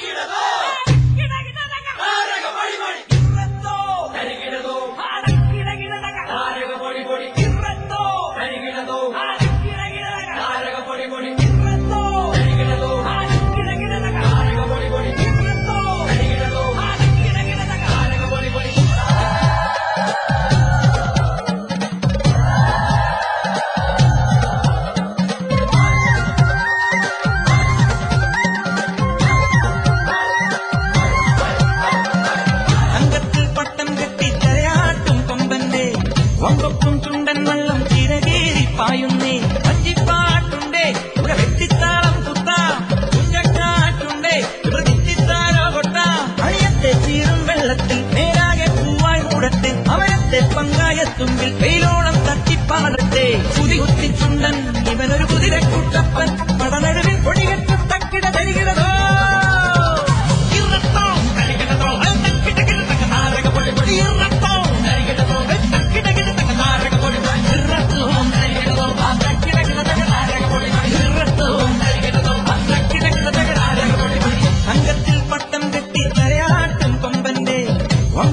Viva കൊമ്പൊക്കും ചുണ്ടൻ വെള്ളം ചിരകേറി പായുന്നേ പറ്റിപ്പാട്ടുണ്ടേ ഇവിടെ വെട്ടിത്താളം കുത്താം കുഞ്ഞക്കാട്ടുണ്ടേ പ്രതിത്താരോ കൊട്ടാം അഴിയത്തെ ചീറും വെള്ളത്തിൽ നേരാകെ പൂവായി മൂടത്തിൽ അവരത്തെ പങ്കായത്തുമ്പിൽ വെയിലോളം തട്ടിപ്പാട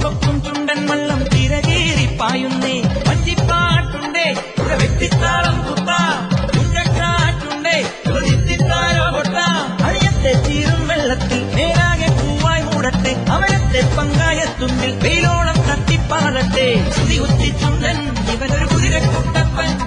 വമ്പക്കും തുണ്ടൻ വള്ളം തിരകേറി പായുന്നേ. പറ്റിപ്പാട്ടുണ്ടേ ഇവിടെ വെട്ടിത്താളം കുത്താ. ചീറും വെള്ളത്തിൽ നേരാകെ പൂവായി മൂടട്ടെ. അവരത്തെ പങ്കായത്തുമ്പിൽ വെയിലോളം തട്ടിപ്പാടട്ടെ കുതി കുത്തി ചുണ്ടൻ ഇവനൊരു കുതിരക്കുട്ടപ്പൻ.